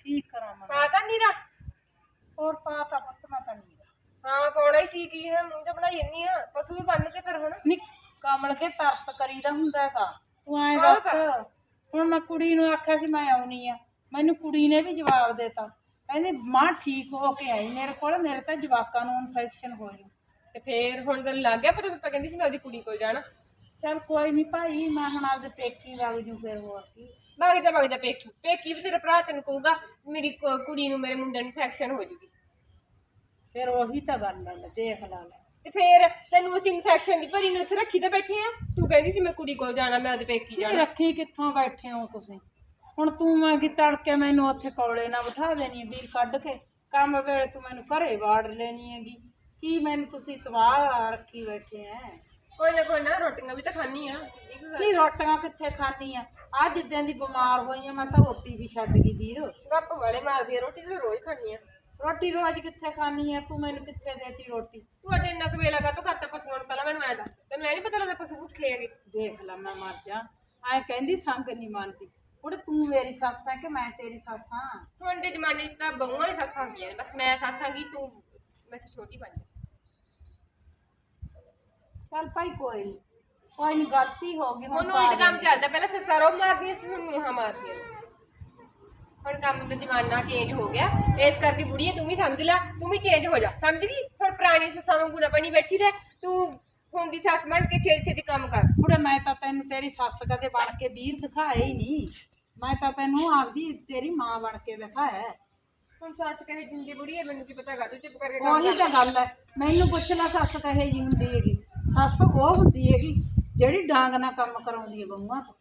ਕੀ ਕਰਾਂ ਮੈਂ? ਪਾ ਤਾਂ ਨੀਰਾ। ਹੋਰ ਪਾਤਾ ਪੁੱਤ ਮੈਂ ਤਾਂ ਨਹੀਂ ਹਾਂ ਪਾਉਣਾ ਹੀ ਸੀ ਕੀ ਹੈ ਮੂੰਹ ਤੇ ਬਣਾਈ ਜੰਨੀ ਆ। ਪਸ਼ੂ ਵੀ ਬੰਨ ਕੇ ਫਿਰ ਹੁਣ। ਨੀ ਕਮਲ ਕੇ ਤਰਸ ਕਰੀਦਾ ਹੁੰਦਾ ਹੈਗਾ। ਤੂੰ ਐਂ ਕਾਹਦਾ ਦੱਸ। ਹੁਣ ਮੈਂ ਕੁੜੀ ਨੂੰ ਆਖਿਆ ਸੀ ਮੈਂ ਆਉਣੀ ਆ। ਮੈਨੂੰ ਕੁੜੀ ਨੇ ਵੀ ਜਵਾਬ ਦਿੱਤਾ। ਕਹਿੰਦੀ ਮਾਂ ਠੀਕ ਹੋ ਕੇ ਆਈ। ਮੇਰੇ ਕੋਲ ਮੇਰੇ ਤਾਂ ਜਵਾਕਾਂ ਨੂੰ ਇਨਫੈਕਸ਼ਨ ਹੋ ਜੂ ਤੇ ਫੇਰ ਹੁਣ ਤੈਨੂੰ ਲੱਗ ਗਿਆ ਪਤਾ ਤੂੰ ਤਾਂ ਕਹਿੰਦੀ ਸੀ ਮੈਂ ਉਹਦੀ ਕੁੜੀ ਕੋਲ ਜਾਣਾ। ਚੱਲ ਕੋਈ ਨਹੀਂ ਭਾਈ ਮੈਂ ਹੁਣ ਆਪਦੇ ਪੇਕੀ ਲੱਗ ਜੂ ਫਿਰ ਹੋਰ ਕੀ। ਭਗ ਜਾ ਪੇਕੀ। ਪੇਕੀ ਵੀ ਤੇਰਾ ਭਰਾ ਤੈਨੂੰ ਕਹੂਗਾ ਮੇਰੀ ਕੁ- ਕੁੜੀ ਨੂੰ ਮੇਰੇ ਮੁੰਡੇ ਨੂੰ ਇਨਫੈਕਸ਼ਨ ਹੋ ਜੂਗੀ। ਫਿਰ ਉਹੀ ਤਾਂ ਗੱਲ ਲੈ, ਦੇਖ ਲਾ ਲੈ। ਤੇ ਫੇਰ ਤੈਨੂੰ ਅਸੀਂ ਇਨਫੈਕਸ਼ਨ ਦੀ ਭਰੀ ਨੂੰ ਇੱਥੇ ਰੱਖੀ ਤਾਂ ਬੈਠੇ ਆ? ਤੂੰ ਕਹਿੰਦੀ ਸੀ ਮੈਂ ਕੁੜੀ ਕੋਲ ਜਾਣਾ ਮੈਂ ਉਹਦੇ ਪੇਕੀ ਜਾਣਾ। ਰੱਖੀ ਕਿੱਥੋਂ ਬੈਠੇ ਹੋ ਤੁਸੀਂ? ਹੁਣ ਤੂੰ ਮੈਂ ਕੀ ਤੜਕੇ ਮੈਨੂੰ ਉੱਥੇ ਕੋਲੇ ਨਾ ਬਿਠਾ ਦੇਣੀ ਹੈ ਵੀਰ ਕੱਢ ਕੇ? ਕੰਮ ਵੇਲੇ ਤੂੰ ਮੈਨੂੰ ਘਰੇ ਵਾੜ ਲੈਣੀ ਹੈਗੀ। ਕੀ ਮੈਨੂੰ ਤੁਸੀਂ ਸਵਾਹ ਰੱਖੀ ਬੈਠੇ ਐ? ਕੋਈ ਨਾ ਕੋਈ ਨਾ ਰੋਟੀਆਂ ਵੀ ਤਾਂ ਖਾਣੀ ਆ ਕੀ ਰੋਟੀਆਂ ਕਿੱਥੇ ਖਾਣੀ ਆ? ਆ ਜਿੱਦਾਂ ਦੀ ਬਿਮਾਰ ਹੋਈ ਆ ਮੈਂ ਤਾਂ ਰੋਟੀ ਵੀ ਛੱਡ ਗਈ ਵੀਰ। ਗੱਪ ਵਾਲੇ ਮਾਰਦੀ ਆ ਰੋਟੀ ਤਾਂ ਰੋਜ਼ ਖਾਣੀ ਆ। ਰੋਟੀ ਰੋਜ਼ ਕਿੱਥੇ ਖਾਣੀ ਆ? ਤੂੰ ਮੈਨੂੰ ਕਿੱਥੇ ਦੇਤੀ ਰੋਟੀ? ਤੂੰ ਅੱਜ ਇੰਨਾ ਕੁ ਵੇਲਾ ਕਾ ਕਰਤਾ ਪਸ਼ੂਆਂ ਨੂੰ ਪਹਿਲਾਂ ਮੈਨੂੰ ਐ ਦੱਸ। ਤੈਨੂੰ ਐ ਨਹੀਂ ਪਤਾ ਲੱਗਦਾ ਪਸ਼ੂ ਭੁੱਖੇ ਹੈਗੇ ਦੇਖ ਲੈ ਮੈਂ ਮਰ ਜਾ। ਐ ਕਹਿੰਦੀ ਸੰਗ ਨਹੀਂ ਮੰਨਦੀ। ਕੁੜੇ ਤੂੰ ਮੇਰੀ ਸੱਸ ਹੈ ਕਿ ਮੈਂ ਤੇਰੀ ਸੱਸ ਹਾਂ ਹੁਣ ਦੇ ਜ਼ਮਾਨੇ 'ਚ ਤਾਂ ਬਹੂਆਂ ਹੀ ਸੱਸਾਂ ਹੁੰਦੀਆਂ ਨੇ। ਬਸ ਮੈਂ ਸੱਸ ਆਂਗੀ ਤੂੰ ਮੈਂ ਤਾਂ ਛੋਟੀ ਬਣ ਜਾ। ਚੱਲ ਭਾਈ ਕੋਈ ਨੀ ਕੋਈ ਨਹੀਂ ਗਲਤੀ ਹੋ ਗਈ ਹੁਣ ਹੁਣ ਉਲਟ ਕੰਮ ਚੱਲਦਾ ਪਹਿਲਾਂ ਸੱਸਾਂ ਰੋ ਮਾਰਦੀਆਂ ਸੀ ਹੁਣ ਨੂੰਹਾਂ ਮਾਰਦੀਆਂ ਨੇ ਹੁਣ ਕੰਮ ਦਾ ਜ਼ਮਾਨਾ ਚੇਂਜ ਹੋ ਗਿਆ ਇਸ ਕਰਕੇ ਬੁੜੀਏ ਤੂੰ ਵੀ ਸਮਝ ਲੈ ਤੂੰ ਵੀ ਚੇਂਜ ਹੋ ਜਾ ਸਮਝ ਗਈ? ਹੁਣ ਪੁਰਾਣੀ ਸੱਸਾਂ ਵਾਂਗੂ ਨਾ ਬਣੀ ਬੈਠੀ ਰਹਿ ਤੂੰ ਹੁਣ ਦੀ ਸੱਸ ਬਣ ਕੇ ਛੇਤੀ ਛੇਤੀ ਕੰਮ ਕਰ। ਕੁੜੇ ਮੈਂ ਤਾਂ ਤੈਨੂੰ ਤੇਰੀ ਸੱਸ ਕਦੇ ਬਣ ਕੇ ਵੀਰ ਦਿਖਾਇਆ ਹੀ ਨਹੀਂ। ਮੈਂ ਤਾਂ ਤੈਨੂੰ ਆਪਦੀ ਤੇਰੀ ਮਾਂ ਬਣ ਕੇ ਦਿਖਾਇਆ ਹੈ। ਹੁਣ ਸੱਸ ਕਹੇ ਜਿੰਦੀ ਬੁੜੀਏ ਮੈਨੂੰ ਕੀ ਪਤਾ ਗਾ ਤੂੰ ਚੁੱਪ ਕਰਕੇ ਕੰਮ ਉਹੀ ਤਾਂ ਗੱਲ ਹੈ। ਮੈਨੂੰ ਪੁੱਛ ਲੈ ਸੱਸ ਕਹੇ ਜੀ ਹੁੰਦੀ ਹੈਗੀ। ਸੱਸ ਉਹ ਹੁੰਦੀ ਹੈਗੀ ਜਿਹੜੀ ਡਾਂਗ ਨਾਲ ਕੰਮ ਕਰਾਉਂਦੀ ਹੈ ਬੰਗਾਂ ਤੋਂ।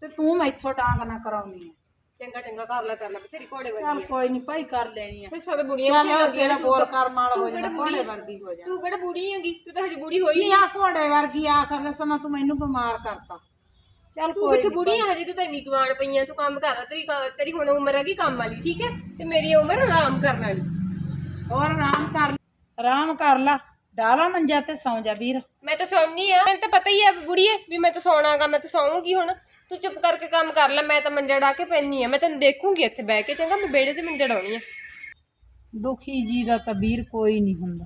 ਤੇ ਤੂੰ ਮੈਥੋਂ ਡਾਂਗ ਨਾਲ ਕਰਾਉਂਦੀ ਹੈ। ਚੰਗਾ ਚੰਗਾ ਕਰ ਲੈ ਕਰ ਲੈ ਬਥੇਰੀ ਘੋੜੇ ਚੱਲ ਵਰਗੀ ਕੋਈ ਨਹੀਂ ਭਾਈ ਕਰ ਲੈਣੀ ਆ। ਫਿਰ ਸਭ ਬੁੜੀਆਂ ਚੱਲ ਤੇਰਾ ਬੋਲ ਕਰ ਮਾਲ ਹੋ ਜਾਣਾ ਘੋੜੇ ਵਰਗੀ ਹੋ ਜਾ ਤੂੰ ਕਿਹੜਾ ਬੁੜੀ ਹੈਗੀ? ਤੂੰ ਤਾਂ ਹਜੇ ਬੁੜੀ ਹੋਈ ਨਹੀਂ ਆ ਘੋੜੇ ਵਰਗੀ ਆ ਕਰ ਸਮਾਂ ਤੂੰ ਮੈਨੂੰ ਬਿਮਾਰ ਕਰਤਾ। ਚੱਲ ਤੂੰ ਕੋਈ ਕਿੱਥੇ ਬੁੜੀ ਆ ਹਜੇ ਤੂੰ ਤਾਂ ਇੰਨੀ ਜਵਾਨ ਪਈ ਆ ਤੂੰ ਕੰਮ ਕਰ ਤੇਰੀ ਕ- ਤੇਰੀ ਹੁਣ ਉਮਰ ਹੈਗੀ ਕੰਮ ਵਾਲੀ ਠੀਕ ਹੈ? ਤੇ ਮੇਰੀ ਉਮਰ ਆਰਾਮ ਕਰਨ ਵਾਲੀ। ਹੋਰ ਆਰਾਮ ਕਰ ਆਰਾਮ ਕਰ ਲਾ। ਡਾਲਾ ਮੰਜਾ ਤੇ ਸੌਂ ਜਾ ਵੀਰ। ਮੈਂ ਤਾਂ ਸੌਣੀ ਆ। ਮੈਨੂੰ ਤਾਂ ਪਤਾ ਹੀ ਆ ਬੁੜੀਏ ਵੀ ਮੈਂ ਤਾਂ ਸੌਣਾਗਾ ਮੈਂ ਤਾਂ ਸੌਂਗੀ ਹੁਣ। ਤੂੰ ਚੁੱਪ ਕਰਕੇ ਕੰਮ ਕਰ ਲੈ ਮੈਂ ਤਾਂ ਮੰਜਾ ਡਾ ਕੇ ਪੈਣੀ ਆ। ਮੈਂ ਤੈਨੂੰ ਦੇਖੂੰਗੀ ਇੱਥੇ ਬਹਿ ਕੇ ਚੰਗਾ ਮੈਂ ਬੇੜੇ 'ਚ ਮੰਜਾ ਡਾਉਣੀ ਆ। ਦੁਖੀ ਜੀ ਦਾ ਤਾਂ ਵੀਰ ਕੋਈ ਨਹੀਂ ਹੁੰਦਾ।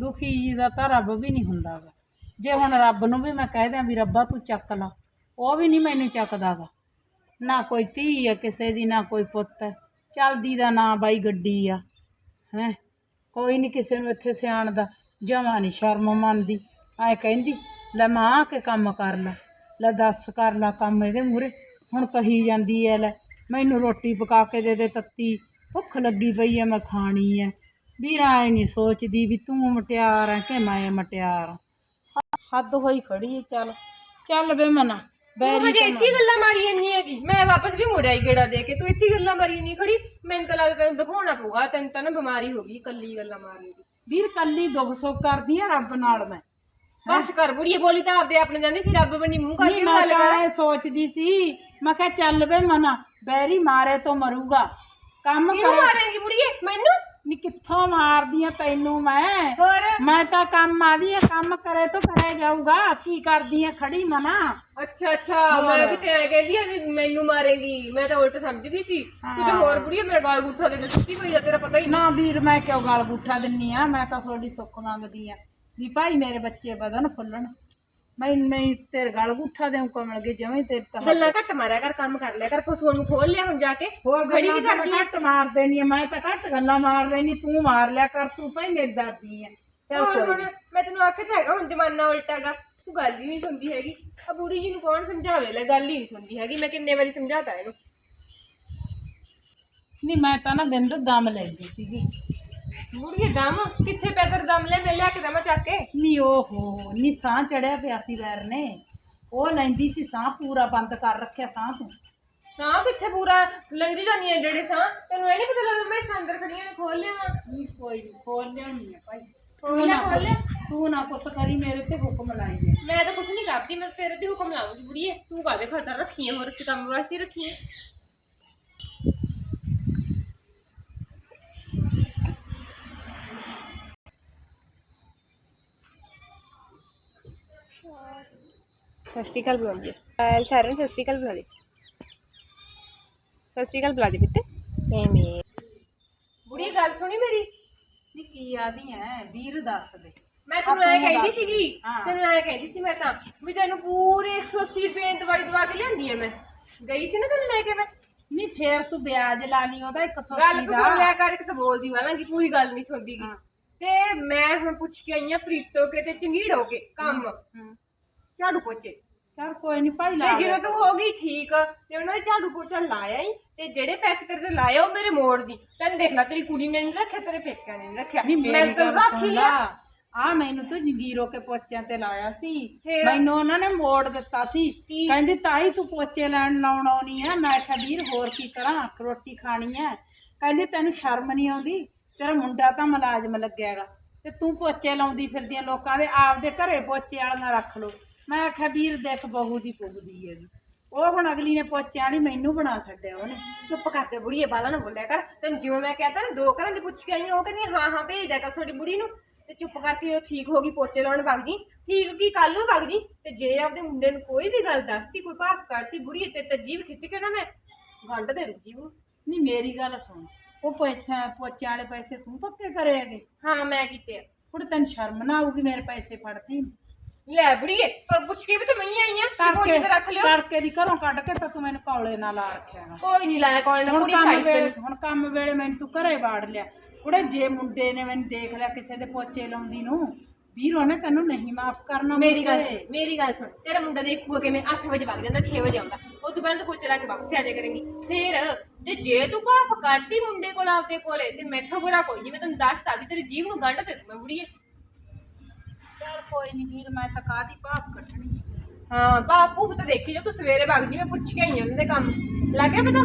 ਦੁਖੀ ਜੀ ਦਾ ਤਾਂ ਰੱਬ ਵੀ ਨਹੀਂ ਹੁੰਦਾ ਗਾ ਜੇ ਹੁਣ ਰੱਬ ਨੂੰ ਵੀ ਮੈਂ ਕਹਿ ਦਿਆਂ ਵੀ ਰੱਬਾ ਤੂੰ ਚੱਕ ਲਾ ਉਹ ਵੀ ਨਹੀਂ ਮੈਨੂੰ ਚੱਕਦਾਗਾ। ਨਾ ਕੋਈ ਧੀ ਆ ਕਿਸੇ ਦੀ ਨਾ ਕੋਈ ਪੁੱਤ। ਹੈ ਚਲਦੀ ਦਾ ਨਾਂ ਬਾਈ ਗੱਡੀ ਆ ਹੈ। ਕੋਈ ਨਹੀਂ ਕਿਸੇ ਨੂੰ ਇੱਥੇ ਸਿਆਣ ਦਾ ਜਮਾ ਨਹੀਂ ਸ਼ਰਮ ਮੰਨਦੀ। ਐ ਕਹਿੰਦੀ ਲੈ ਮਾਂ ਆ ਕੇ ਕੰਮ ਕਰ ਲੈ। ਲੈ ਦੱਸ ਕਰ ਲੈ ਕੰਮ ਇਹਦੇ ਮੂਰੇ ਹੁਣ ਕਹੀ ਜਾਂਦੀ ਐ ਲੈ ਮੈਨੂੰ ਰੋਟੀ ਪਕਾ ਕੇ ਦੇ ਦੇ ਤੱਤੀ। ਭੁੱਖ ਲੱਗੀ ਪਈ ਐ ਮੈਂ ਖਾਣੀ ਐ। ਵੀਰਾ ਐ ਨਹੀਂ ਸੋਚਦੀ ਵੀ ਤੂੰ ਮਟਿਆਰ ਐ ਕਿ ਮੈਂ ਮਟਿਆਰ। ਹੱਦ ਹੋਈ ਖੜੀ ਐ ਚੱਲ। ਚੱਲ ਵੇ ਮਨਾ ਤੂੰ ਬੈਰੀ ਹਜੇ ਇੱਥੇ ਹੀ ਗੱਲਾਂ ਮਾਰੀ ਜੰਨੀ ਹੈਗੀ। ਮੈਂ ਵਾਪਸ ਵੀ ਮੁੜ ਆਈ ਗੇੜਾ ਦੇ ਕੇ ਤੂੰ ਇੱਥੇ ਹੀ ਗੱਲਾਂ ਮਾਰੀ ਜੰਨੀ ਖੜੀ। ਮੈਨੂੰ ਤਾਂ ਲੱਗਦਾ ਤੈਨੂੰ ਦਿਖਾਉਣਾ ਪਊਗਾ ਤੈਨੂੰ ਤਾਂ ਨਾ ਬਿਮਾਰੀ ਹੋ ਗਈ ਕੱਲੀ ਗੱਲਾਂ ਮਾਰਨੀ ਦੀ ਵੀਰ ਕੱਲੀ ਦੁੱਖ ਸੁੱਖ ਕਰਦੀ ਆ ਰੱਬ ਨਾਲ ਮੈਂ। ਬਸ ਕਰ ਬੁੜੀਏ ਬੋਲੀ ਤਾਂ ਆਪਦੇ ਆਪਣੇ ਜਾਂਦੀ ਸੀ ਰੱਬ ਬਣੀ ਮੂੰਹ ਕਰਕੇ ਨਹੀਂ ਮੈਂ ਗੱਲ ਕਰ। ਤਾਂ ਇਹ ਸੋਚਦੀ ਸੀ ਮੈਂ ਕਿਹਾ ਚੱਲ ਵੇ ਮਨਾ ਬੈਰੀ ਮਾਰੇ ਤੋਂ ਮਰੂਗਾ। ਕੰਮ ਕਿਹਨੂੰ ਕਰ ਮਾਰੇਂਗੀ ਬੁੜੀਏ? ਮੈਨੂੰ? ਨੀ ਕਿੱਥੋਂ ਮਾਰਦੀ ਆ ਤੈਨੂੰ ਮੈਂ? ਹੋਰ? ਮੈਂ ਤਾਂ ਕੰਮ ਆਦੀ ਆ ਕੰਮ ਕਰੇ ਤਾਂ ਕਰਿਆ ਜਾਊਗਾ। ਕੀ ਕਰਦੀ ਆ ਖੜੀ ਮਨਾ? ਅੱਛਾ ਅੱਛਾ ਮੈਂ ਕਿਤੇ ਐ ਕਹਿੰਦੀ ਆ ਵੀ ਮੈਨੂੰ ਮਾਰੇਂਗੀ। ਮੈਂ ਤਾਂ ਉਲਟ ਸਮਝਦੀ ਸੀ। ਤੂੰ ਤਾਂ ਹੋਰ ਬੁੜੀਏ ਮੇਰਾ ਗਾਲ ਗੁੱਠਾ ਦੇ ਦੇ ਸੁੱਤੀ ਪਈ ਆ ਤੇਰਾ ਪਤਾ ਹੀ ਨਾ ਵੀਰ ਮੈਂ ਕਿਉਂ ਗਲ ਗੁੱਠਾ ਦਿੰਨੀ ਆ? ਮੈਂ ਤਾਂ ਤੁਹਾਡੀ ਸੁੱਖ ਮੰਗਦੀ ਆ। ਵੀ ਭਾਈ ਮੇਰੇ ਬੱਚੇ ਵਧਣ ਫੁੱਲਣ। ਮੈਂ ਨਹੀਂ ਤੇਰੇ ਗਲ ਗੁੱਠਾ ਦੇਉ ਕਮਲ ਗਏ ਜਵੇਂ ਤੇਰੇ ਤਾਂ ਗੱਲਾਂ ਘੱਟ ਮਾਰਿਆ ਕਰ ਕੰਮ ਕਰ ਲਿਆ ਕਰ ਪਸ਼ੂਆਂ ਨੂੰ ਖੋਲ ਲਿਆ ਹੁਣ ਜਾ ਕੇ ਹੋਰ ਖੜੀ ਗੱਲਾਂ ਕੀ ਤਾਂ ਕਰਦੀ ਮੈਂ ਘੱਟ ਮਾਰ ਦੇਣੀ ਆ ਮੈਂ ਤਾਂ ਘੱਟ ਗੱਲਾਂ ਮਾਰ ਲੈਣੀ ਤੂੰ ਮਾਰ ਲਿਆ ਕਰ ਤੂੰ ਭਾਈ ਮੇਰੀ ਦਾਦੀ ਆ ਚੱਲ ਹੋਰ ਕੋਈ ਹੁਣ ਮੈਂ ਤੈਨੂੰ ਆਖਿਆ ਤਾਂ ਹੈਗਾ ਹੁਣ ਜ਼ਮਾਨਾ ਉਲਟਾਗਾ ਤੂੰ ਗੱਲ ਹੀ ਨਹੀਂ ਸੁਣਦੀ ਹੈਗੀ ਆ ਬੁੜੀ ਜੀ ਨੂੰ ਕੌਣ ਸਮਝਾਵੇ ਲੈ ਗੱਲ ਹੀ ਨਹੀਂ ਸੁਣਦੀ ਹੈਗੀ ਮੈਂ ਕਿੰਨੇ ਵਾਰੀ ਸਮਝਾਤਾ ਇਹਨੂੰ ਨਹੀਂ ਮੈਂ ਤਾਂ ਨਾ ਬਿੰਦ ਦਮ ਲੈਂਦੀ ਸੀਗੀ ਬੁੜੀਏ ਦਮ ਕਿੱਥੇ ਪੈਦਰ ਦਮ ਲੈ ਮੈਂ ਲਿਆ ਕੇ ਦਮਾ ਨੀ ਓਹੋ ਨੀ ਸਾਹ ਚੜਿਆ ਪਿਆ ਸੀ ਵੈਰ ਨੇ। ਉਹ ਲੈਂਦੀ ਸੀ ਸਾਹ ਪੂਰਾ ਬੰਦ ਕਰ ਰੱਖਿਆ ਸਾਹ ਤੂੰ। ਸਾਹ ਕਿੱਥੇ ਪੂਰਾ? ਲੱਗਦੀ ਜਾਨੀ ਹੈ ਜਿਹੜੇ ਸਾਹ। ਤੈਨੂੰ ਇਹ ਨਹੀਂ ਪਤਾ ਲੱਗਦਾ ਮੈਂ ਸੰਦਰ ਕੜੀਆਂ ਨੇ ਖੋਲ ਲਿਆ ਵਾ? ਨੀ ਕੋਈ ਨੀ ਖੋਲ ਲਿਆਉਣੀ ਆ ਭਾਈ। ਖੋਲ ਲਿਆ ਖੋਲ ਲਿਆ? ਤੂੰ ਨਾ ਕੁਛ ਕਰੀ ਮੇਰੇ ਤੇ ਹੁਕਮ ਲਾਈ ਦੇ। ਮੈਂ ਤਾਂ ਕੁਛ ਨਹੀਂ ਕਰਦੀ ਮੈਂ ਤੇਰੇ ਤੇ ਹੁਕਮ ਲਾਉਂਗੀ ਬੁੜੀਏ। ਤੂੰ ਕਾਦੇ ਖਤਰ ਰੱਖੀ ਹੈ ਹੋਰ ਕੰਮ ਵਾਸਤੇ ਰੱਖੀ ਹੈ ਸਤਿ ਸ਼੍ਰੀ ਅਕਾਲ ਬੁਲਾਉਂਦੀ ਹਾਂ ਸਾਰਿਆਂ ਨੂੰ ਸਤਿ ਸ਼੍ਰੀ ਅਕਾਲ ਬੁਲਾ ਲਈ ਸਤਿ ਸ਼੍ਰੀ ਅਕਾਲ ਬੁਲਾ ਦੇ ਬਿੱਤੇ ਐਵੇਂ ਬੁੜੀ ਗੱਲ ਸੁਣੀ ਮੇਰੀ? ਨੀ ਕੀ ਆਦੀ ਐ? ਵੀਰ ਦੱਸ ਦੇ। ਮੈਂ ਤੈਨੂੰ ਆਪਣੀ ਐ ਕਹਿੰਦੀ ਦੱਸ। ਸੀਗੀ ਹਾਂ। ਤੈਨੂੰ ਐ ਕਹਿੰਦੀ ਸੀ ਮੈਂ ਤਾਂ ਵੀ ਤੈਨੂੰ ਪੂਰੇ 180 ਰੁਪਏ ਦੀ ਦਵਾਈ ਦਵਾ ਕੇ ਲਿਆਂਦੀ ਐ ਮੈਂ। ਗਈ ਸੀ ਨਾ ਤੈਨੂੰ ਲੈ ਕੇ ਮੈਂ? ਨੀ ਫੇਰ ਤੂੰ ਵਿਆਜ ਲਾ ਲਈ ਉਹਦਾ 180 ਗੱਲ ਕੁ ਦਾ। ਸੁਣ ਲਿਆ ਕਰ ਇੱਕ ਤਾਂ ਬੋਲਦੀ ਪੂਰੀ ਗੱਲ ਨਹੀਂ ਸੁਣਦੀ ਗੀ ਹਾਂ। ਤੇ ਮੈਂ ਹੁਣ ਪੁੱਛ ਕੇ ਆਈ ਆ ਪ੍ਰੀਤੋ ਕੇ ਤੇ ਚੰਗੀੜੋ ਕੇ ਕੰਮ। ਹਮ, ਝਾੜੂ ਪੋਚੇ। ਚੱਲ ਕੋਈ ਨਹੀਂ ਭਾਈ ਲਾ ਤੇ ਜਦੋਂ ਤੂੰ ਹੋ ਗਈ ਠੀਕ ਤੇ ਉਹਨਾਂ ਦੇ ਝਾੜੂ ਪੋਚਾ ਲਾਇਆ ਹੀ ਤੇ ਜਿਹੜੇ ਪੈਸੇ ਤੇਰੇ ਤੇ ਲਾਏ ਉਹ ਮੇਰੇ ਮੋੜ ਦੀ। ਤੈਨੂੰ ਦੇਖਣਾ ਤੇਰੀ ਕੁੜੀ ਨੇ ਨਹੀਂ ਰੱਖਿਆ ਤੇਰੇ ਪੇਕਿਆਂ ਨੇ ਨਹੀਂ ਰੱਖਿਆ। ਨਹੀਂ ਮੈਂ ਮੇਰੀ ਤਾਂ ਗੱਲ ਰੱਖ ਸੁਣ ਲਾ। ਲਿਆ ਆ ਮੈਨੂੰ ਤੂੰ ਜਗੀਰੋ ਕੇ ਪੋਚਿਆਂ ਤੇ ਲਾਇਆ ਸੀ? ਮੈਨੂੰ ਉਹਨਾਂ ਨੇ ਮੋੜ ਦਿੱਤਾ ਸੀ? ਕਹਿੰਦੀ ਤਾਈ ਤੂੰ ਪੋਚੇ ਲੈਣ ਲਾਉਣ ਆਉਣੀ ਆ? ਮੈਂ ਕਿਹਾ ਵੀਰ ਹੋਰ ਕੀ ਕਰਾਂ? ਰੋਟੀ ਖਾਣੀ ਐ ਕਹਿੰਦੀ ਤੈਨੂੰ ਸ਼ਰਮ ਨਹੀਂ ਆਉਂਦੀ? ਤੇਰਾ ਮੁੰਡਾ ਤਾਂ ਮੁਲਾਜ਼ਮ ਲੱਗਿਆਗਾ ਤੇ ਤੂੰ ਪੋਚੇ ਲਾਉਂਦੀ ਫਿਰਦੀਆਂ ਲੋਕਾਂ ਦੇ। ਆਪਦੇ ਘਰੇ ਪੋਚੇ ਵਾਲੀਆਂ ਰੱਖ ਲੋ ਮੈਂ ਆਖਿਆ ਵੀਰ ਦੇਖ ਬਹੂ ਦੀ ਪੁੱਗਦੀ ਹੈਗੀ ਉਹ ਹੁਣ ਅਗਲੀ ਨੇ ਪੋਚੇ ਵਾਲੀ ਮੈਨੂੰ ਬਣਾ ਛੱਡਿਆ ਉਹਨੇ। ਚੁੱਪ ਕਰ ਦੇ ਬੁੜੀਏ ਬਾਲਾ ਨਾ ਬੋਲਿਆ ਕਰ। ਤੈਨੂੰ ਜਿਵੇਂ ਮੈਂ ਕਹਤਾ ਨਾ ਦੋ ਘਰਾਂ ਦੀ ਪੁੱਛ ਕੇ ਆਈ ਹਾਂ, ਉਹ ਕਹਿੰਦੀ ਹਾਂ ਹਾਂ ਭੇਜ ਦਿਆ ਕਰ ਤੁਹਾਡੀ ਬੁੜੀ ਨੂੰ। ਤੇ ਚੁੱਪ ਕਰਕੇ ਉਹ ਠੀਕ ਹੋ ਗਈ ਪੋਚੇ ਲਾਉਣ ਵਗ ਜੀ ਠੀਕ ਕੀ ਕੱਲ ਨੂੰ ਵਗ ਜੀ ਤੇ ਜੇ ਆਪਦੇ ਮੁੰਡੇ ਨੂੰ ਕੋਈ ਵੀ ਗੱਲ ਦੱਸਤੀ ਕੋਈ ਭਾਫ ਕਰਤੀ ਬੁੜੀਏ ਤੇ ਤਜੀਬ ਖਿੱਚ ਕੇ ਨਾ ਮੈਂ ਗੰਢ ਦੇ ਦੂਜੀ ਨੂੰ ਨਹੀਂ ਮੇਰੀ ਗੱਲ ਸੁਣ। ਉਹ ਪੋਚਾ ਪੋਚੇ ਵਾਲੇ ਪੈਸੇ ਤੂੰ ਪੱਕੇ ਕਰੇ ਹੈਗੇ? ਹਾਂ ਮੈਂ ਕੀਤੇ ਆ। ਹੁਣ ਤੈਨੂੰ ਸ਼ਰਮ ਨਾ ਆਊਗੀ ਮੇਰੇ ਪੈਸੇ ਫੜਦੀ ਲੈ ਬੁੜੀਏ ਪਰ ਪੁੱਛ ਕੇ ਵੀ ਤੇ ਮੈਂ ਹੀ ਆਈ ਆ ਪੋਚੇ ਤੇ ਰੱਖ ਲਿਓ। ਤੜਕੇ ਦੀ ਘਰੋਂ ਕੱਢ ਕੇ ਤਾਂ ਤੂੰ ਮੈਨੂੰ ਕੌਲੇ ਨਾਲ ਲਾ ਰੱਖਿਆ ਗਾ। ਕੋਈ ਨਹੀਂ ਲਾਇਆ ਕੋਈ ਨਾ ਹੁਣ ਕੰਮ ਭਾਈ ਵੇਲੇ ਹੁਣ ਕੰਮ ਵੇਲੇ ਮੈਨੂੰ ਤੂੰ ਘਰੇ ਬਾੜ ਲਿਆ। ਕੁੜੇ ਜੇ ਮੁੰਡੇ ਨੇ ਮੈਨੂੰ ਦੇਖ ਲਿਆ ਕਿਸੇ ਦੇ ਪੋਚੇ ਲਾਉਂਦੀ ਨੂੰ ਵੀਰ ਉਹਨੇ ਤੈਨੂੰ ਨਹੀਂ ਮਾਫ ਕਰਨਾ ਮੇਰੀ ਗੱਲ। ਸੁਣ ਮੇਰੀ ਗੱਲ ਸੁਣ। ਤੇਰਾ ਮੁੰਡਾ ਦੇਖੂਗਾ ਕਿ ਮੈਂ 8 ਵਜੇ ਵਗ ਜਾਂਦਾ 6 ਵਜੇ ਆਉਂਦਾ। ਉਹ ਤੋਂ ਬਾਅਦ ਕੁਝ ਰੱਖ ਵਾਪਸ ਆ ਜਾ ਕਰੇਂਗੀ। ਫੇਰ ਤੇ ਜੇ ਤੂੰ ਭਾਫ ਕਰਤੀ ਮੁੰਡੇ ਕੋਲ ਆਪਦੇ ਕੋਲੇ ਤੇ ਮੈਥੋਂ ਬੁਰਾ ਕੋਈ ਨਹੀਂ ਮੈਂ ਤੈਨੂੰ ਦੱਸਤਾ ਵੀ ਤੇਰੀ ਜੀਵ ਨੂੰ ਗੰਢ ਤੇ ਮੈਂ ਬੁੜੀਏ। ਕੋਈ ਨਹੀਂ ਵੀਰ ਮੈਂ ਤਾਂ ਕਾਦੀ ਭਾਪ ਕੱਢਣੀ ਹਾਂ ਬਾਪੂ ਤਾਂ ਦੇਖੀ ਜੋ ਤੂੰ ਸਵੇਰੇ ਵਗ ਜੀ ਮੈਂ ਪੁੱਛ ਕੇ ਆਈ ਹਾਂ ਉਹਨਾਂ ਦੇ ਕੰਮ। ਲੱਗ ਗਿਆ ਪਤਾ?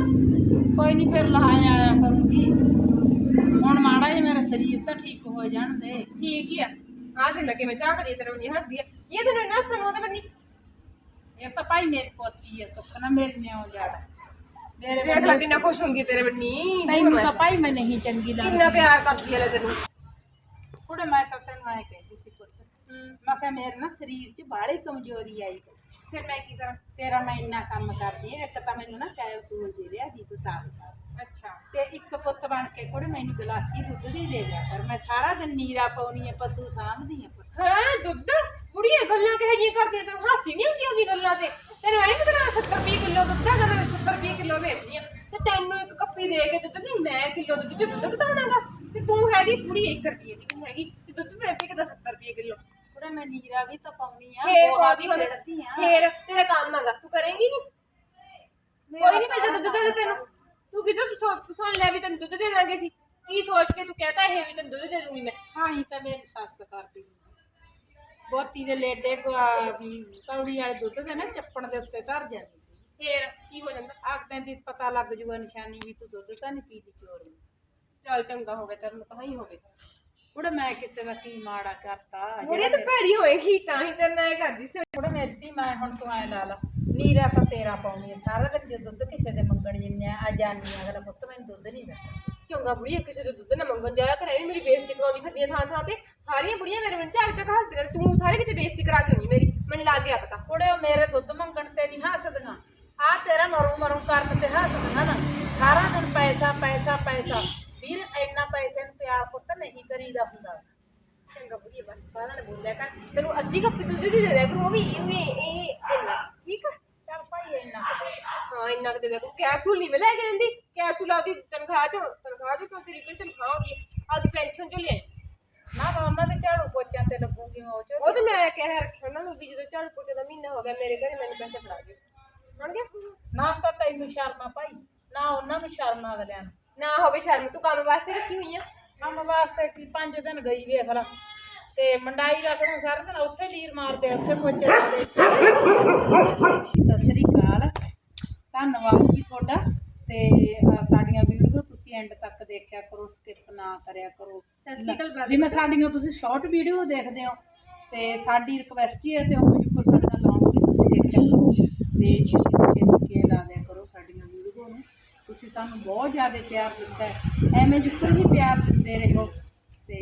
ਕੋਈ ਨਹੀਂ ਫਿਰ ਲਹਾਇਆ ਆਇਆ ਕਰੂੰਗੀ। ਹੁਣ ਮਾੜਾ ਜਿਹਾ ਮੇਰਾ ਸਰੀਰ ਤਾਂ ਠੀਕ ਹੋ ਜਾਣ ਦੇ। ਠੀਕ ਹੀ ਆ। ਆ ਦੇ ਲੱਗੇ ਮੈਂ ਚਾਹ ਕਰੀ ਤੇਰੇ ਨੂੰ ਹੱਸਦੀ ਆ। ਇਹ ਤੈਨੂੰ ਨਾ ਤੇ ਬੰਨੀ ਇਹ ਤਾਂ ਭਾਈ ਮੇਰੀ ਪੋਤੀ ਹੈ ਸੁੱਖ ਨਾ ਮੇਰੇ ਨੇ ਹੋ ਜਾਣਾ ਮੇਰੇ ਦੇਖ ਲੈ ਕਿੰਨਾ ਖੁਸ਼ ਹੋਊਗੀ ਤੇਰੇ ਬੰਨੀ ਤੈਨੂੰ ਤਾਂ ਭਾਈ ਮੈਂ ਨਹੀਂ ਚੰਗੀ ਲੱਗਦੀ। ਕਿੰਨਾ ਪਿਆਰ ਕਰਦੀ ਆ ਲੈ ਤੈਨੂੰ। ਕੁੜੇ ਮੈਂ ਤਾਂ ਤੈਨੂੰ ਸੀ ਪੁੱਤ ਮੈਂ ਕਿਹਾ ਮੇਰੇ ਨਾ ਸਰੀਰ 'ਚ ਬਾਹਲੀ ਕਮਜ਼ੋਰੀ ਆਈ। ਫਿਰ ਮੈਂ ਕੀ ਕਰਾਂ? ਤੇਰਾ ਮੈਂ ਇੰਨਾ ਕੰਮ ਕਰਦੀ ਐ ਇੱਕ ਤਾਂ ਮੈਨੂੰ ਨਾ ਕੈਪਸੂਲ ਦੇ ਲਿਆ ਦੀ ਤੂੰ ਤਾਂ ਅੱਛਾ। ਤੇ ਇੱਕ ਪੁੱਤ ਬਣ ਕੇ ਕੁੜੇ ਮੈਨੂੰ ਗਲਾਸੀ ਦੁੱਧ ਦੀ ਦੇ ਦਿਆ ਕਰ। ਮੈਂ ਸਾਰਾ ਦਿਨ ਨੀਰਾ ਪਾਉਣੀ ਐ ਪਸ਼ੂ ਸਾਂਭਦੀ ਐ ਪੁੱਤ। ਹਾਂ ਦੁੱਧ? ਕੁੜੀਏ ਗੱਲਾਂ ਕਿਹੋ ਜਿਹੀਆਂ ਕਰਦੀ ਆ? ਤੈਨੂੰ ਹਾਸੀ ਨਹੀਂ ਆਉਂਦੀ ਉਹਦੀ ਗੱਲਾਂ ਤੇ? ਤੈਨੂੰ ਐਂ ਕਿ ਤੇਰਾ 70 ਰੁਪਏ ਕਿਲੋ ਦੁੱਧ ਦਾ ਮੈਂ 70 ਰੁਪਏ ਕਿਲੋ ਵੇਚਦੀ ਆ। ਤੇ ਤੈਨੂੰ ਇੱਕ ਕੱਪੀ ਦੇ ਕੇ ਦੁੱਧ ਨਹੀਂ ਮੈਂ ਕਿਲੋ ਦੁੱਧ ਚ ਦੁੱਧ ਘਟਾਉਣਾਗਾ ਤੇ ਤੂੰ ਹੈਗੀ ਕੁੜੀ 1 ਰੁਪਏ ਦੀ ਤੂੰ ਹੈਗੀ ਤੇ ਦੁੱਧ ਵੇਚ ਕੇ ਤਾਂ 70 ਰੁਪਏ ਕਿਲੋ। ਕੁੜੇ ਮੈਂ ਨੀਰਾ ਵੀ ਤਾਂ ਪਾਉਣੀ ਆ ਫੇਰ ਗੋਹਾ ਵੀ ਸਿੱਟਦੀ ਆ। ਫੇਰ ਤੇਰਾ ਕੰਮ ਹੈਗਾ ਤੂੰ ਕਰੇਂਗੀ ਨਹੀਂ ਕੋਈ ਨਹੀਂ ਮਿਲਦਾ ਦੁੱਧ ਦੇ ਤੈਨੂੰ। ਤੂੰ ਕਿਦੋਂ ਸੁਣ ਲਿਆ ਵੀ ਤੈਨੂੰ ਦੁੱਧ ਦੇ ਦਾਂਗੇ ਸੀ ਕੀ ਸੋਚ ਕੇ ਤੂੰ ਕਹਤਾ ਇਹ ਵੀ ਤੈਨੂੰ ਦੁੱਧ ਦੇ ਦੂੰਗੀ ਮੈਂ? ਹਾਂ ਹੀ ਤਾਂ ਮੇਰੀ ਸੱਸ ਕਰਦੀ ਬੋਤੀ ਦੇ ਲੇਡੇ ਵੀ ਤੌੜੀ ਵਾਲੇ ਦੁੱਧ ਦੇ ਨਾ ਚੱਪਣ ਦੇ ਉੱਤੇ ਧਰ ਜਾਂਦੀ ਸੀ। ਫੇਰ ਕੀ ਹੋ ਜਾਂਦਾ? ਆਖਦੇ ਦੀ ਪਤਾ ਲੱਗ ਜੂਗਾ ਨਿਸ਼ਾਨੀ ਵੀ ਤੂੰ ਦੁੱਧ ਤਾਂ ਨਹੀਂ ਪੀਦੀ ਚੋਰ। ਨੂੰ ਚੱਲ ਚੰਗਾ ਹੋ ਗਿਆ ਤੈਨੂੰ ਤਾਂ ਹੀ ਹੋ ਗਿਆ। ਕੁੜੇ ਮੈਂ ਕਿਸੇ ਦਾ ਕੀ ਮਾੜਾ ਕਰਤਾ ਬੁੜੀ ਤਾਂ ਭੈੜੀ ਹੋਏਗੀ ਤਾਂ ਹੀ ਤੈਨੂੰ ਐ ਕਰਦੀ ਸੀ। ਕੁੜੇ ਮੇਰੀ ਮੈਂ ਹੁਣ ਤੂੰ ਐ ਲਾ ਲਾ। ਨੀਰਾ ਤਾਂ ਤੇਰਾ ਪਾਉਣੀ ਹੈ ਸਾਰਾ ਦਿਨ ਜੇ ਦੁੱਧ ਕਿਸੇ ਦੇ ਮੰਗਣ ਜਿੰਨੇ ਆ ਜਾਨੀ ਆ ਅਗਲਾ ਪੁੱਤ ਮੈਨੂੰ ਦੁੱਧ ਨਹੀਂ ਦਿੰਦਾ। ਚੰਗਾ ਬੁੜੀ ਕਿਸੇ ਦੇ ਦੁੱਧ ਨਾ ਮੰਗਣ ਜਾਇਆ ਕਰੇ ਮੇਰੀ ਬੇਇੱਜ਼ਤੀ ਕਰਾਉਂਦੀ ਫਿਰਦੀ ਆ ਥਾਂ ਥਾਂ ਤੇ। ਸਾਰੀਆਂ ਬੁੜੀਆਂ ਮੇਰੇ ਮਨ ਚ ਅੱਜ ਤੱਕ ਹੱਸਦੀਆਂ। ਤੂੰ ਸਾਰੇ ਕਿਤੇ ਬੇਇੱਜ਼ਤੀ ਕਰਾ ਕੇ ਆਉਣੀ ਮੇਰੀ ਮੈਨੂੰ ਲੱਗ ਗਿਆ ਪਤਾ। ਕੁੜੇ ਉਹ ਮੇਰੇ ਦੁੱਧ ਮੰਗਣ ਤੇ ਨਹੀਂ ਹੱਸਦੀਆਂ। ਆ ਤੇਰਾ ਮਰੂ ਮਰੂ ਕਰਨ ਤੇ ਹੱਸਦੀਆਂ ਨਾ। ਸਾਰਾ ਦਿਨ ਪੈਸਾ ਪੈਸਾ ਪੈਸਾ ਵੀਰ ਇੰਨਾ ਪੈਸੇ ਨੂੰ ਪਿਆਰ ਪੁੱਤ ਨਹੀਂ ਕਰੀਦਾ ਹੁੰਦਾ। ਚੰਗਾ ਬੁੜੀ ਬਸ ਬਾਹਲਾ ਨਾ ਬੋਲਿਆ ਕਰ। ਤੈਨੂੰ ਅੱਧੀ ਕੱਪ ਦੁੱਧ ਦੀ ਦੇ ਦੇ ਤੂੰ ਉਹ ਵੀ ਇਹ ਇਹ ਇੰਨਾ ਠੀਕ ਆ? ਚੱਲ ਭਾਈ ਇੰਨਾ। ਹਾਂ ਇੰਨਾ ਕੁ ਦੇ ਦੇ। ਤੂੰ ਕੈਪਸੂਲ ਨਹੀਂ ਲੈ ਕੇ ਦਿੰਦੀ। ਕੈਪਸੂਲ ਆਦੀ ਤਨਖਾਹ ਚੋਂ ਤਨਖਾਹ ਚੋਂ ਤੇਰੀ ਕਿਹੜੀ ਤਨਖਾਹ ਹੋਗੀ ਆਦੀ ਪੈਨਸ਼ਨ ਚੋਂ ਲਿਆਈ। ਨਾ ਮੈਂ ਉਹਨਾਂ ਦੇ ਝਾੜੂ ਪੋਚਿਆਂ ਤੇ ਲੱਗੂਗੀ ਮੈਂ ਉਹ ਚ। ਉਹ ਤੇ ਮੈਂ ਕਹਿ ਰੱਖਿਆ ਉਹਨਾਂ ਨੂੰ ਵੀ ਜਦੋਂ ਝਾੜੂ ਪੋਚੇ ਦਾ ਮਹੀਨਾ ਹੋ ਗਿਆ ਮੇਰੇ ਘਰੇ ਮੈਨੂੰ ਪੈਸੇ ਫੜਾ ਦਿਓ। ਸੁਣ ਗਿਆ? ਨਾ ਤਾਂ ਤੈਨੂੰ ਸ਼ਰਮ ਆ ਭਾਈ ਨਾ ਉਹਨਾਂ ਨੂੰ ਸ਼ਰਮ ਆ ਅਗਲਿਆਂ ਨੂੰ। ਨਾ ਹੋਵੇ ਸ਼ਰਮ ਤੂੰ ਕੰਮ ਵਾਸਤੇ ਰੱਖੀ ਹੋਈ ਆ? ਕੰਮ ਵਾਸਤੇ ਕੀ ਪੰਜ ਦਿਨ ਗਈ ਵੇਖ ਲਾ। ਤੇ ਮੰਡਾਈ ਰੱਖਣਾ ਸਾਰਾ ਦਿਨ ਉੱਥੇ ਲੀਰ ਮਾਰਦੇ ਉੱਥੇ ਪੋਚੇ ਲਾਉਂਦੇ ਸਤਿ ਸ੍ਰੀ ਅਕਾਲ। ਧੰਨਵਾਦ ਜੀ ਤੁਹਾਡਾ। ਤੇ ਸਾਡੀਆਂ ਵੀਡੀਓ ਤੁਸੀਂ ਐਂਡ ਤੱਕ ਦੇਖਿਆ ਕਰੋ ਸਕਿਪ ਨਾ ਕਰਿਆ ਕਰੋ। ਸਤਿ ਸ਼੍ਰੀ ਅਕਾਲ brother। ਜਿਵੇਂ ਸਾਡੀਆਂ ਤੁਸੀਂ ਸ਼ਾਰਟ ਵੀਡੀਓ ਦੇਖਦੇ ਹੋ ਤੇ ਸਾਡੀ ਰਿਕਵੈਸਟ ਹੀ ਹੈ ਤੇ ਉਹ ਜਿੱਕੋ ਸਾਡੀਆਂ ਲੌਂਗ ਵੀ ਤੁਸੀਂ ਦੇਖਿਆ ਕਰੋ। ਤੇ ਛੇਤੀ ਤੋਂ ਛੇਤੀ ਕੇ ਲਾ ਦਿਆ ਕਰੋ ਸਾਡੀਆਂ ਵੀਡੀਓ ਨੂੰ ਤੁਸੀਂ ਸਾਨੂੰ ਬਹੁਤ ਜ਼ਿਆਦਾ ਪਿਆਰ ਦਿੱਤਾ ਹੈ। ਐਵੇਂ ਜਿੱਕਰ ਹੀ ਪਿਆਰ ਦਿੰਦੇ ਰਹੋ ਤੇ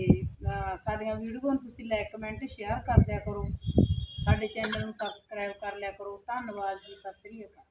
ਸਾਡੀਆਂ ਵੀਡੀਓ ਨੂੰ ਤੁਸੀਂ ਲਾਈਕ ਕਮੈਂਟ ਸ਼ੇਅਰ ਕਰ ਦਿਆ ਕਰੋ। ਸਾਡੇ ਚੈਨਲ ਨੂੰ ਸਬਸਕ੍ਰਾਈਬ ਕਰ ਲਿਆ ਕਰੋ। ਧੰਨਵਾਦ ਜੀ, ਸਤਿ ਸ੍ਰੀ ਅਕਾਲ।